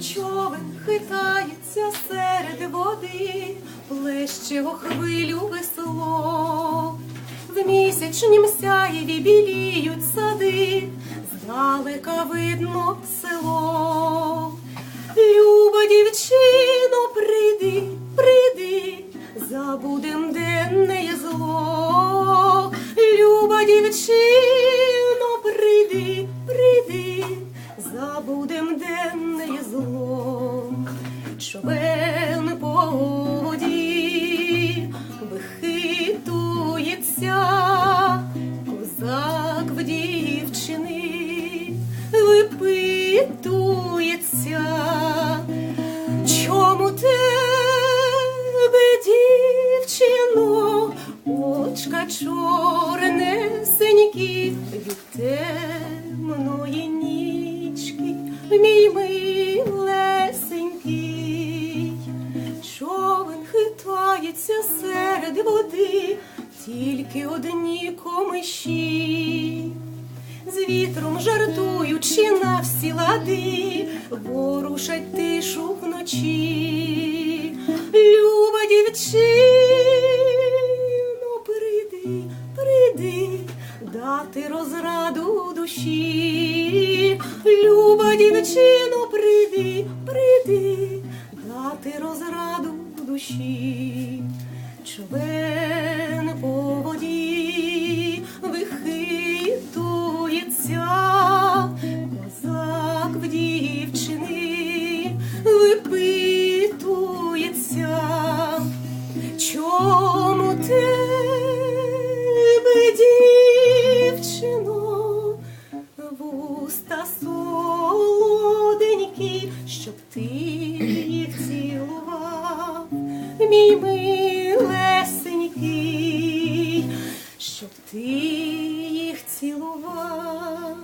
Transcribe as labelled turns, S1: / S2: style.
S1: Човен хитається серед води, плеще хвилю весело. В місячнім сяєві біліють сади, здалека видно село. Люба дівчино, прийди, прийди, забудем денне зло. Люба дівчино, прийди, прийди, забудем денне зло. Човен по воді вихитується, козак в дівчини випитується. Чому тебе, дівчино, очка чорнесенькі від темної мій милесенький, човен хитається серед води, тільки одні комиші з вітром жартуючи на всі лади, ворушать тишу вночі. Люба дівчино, прийди, прийди, дати розраду душі. Дівчино, прийди, прийди, дати розраду душі. Човен по воді вихитується, козак в дівчини випитується. Чому тебе, дівчино, вуста солоденькі, щоб ти їх цілував, мій милесенький, щоб ти їх цілував.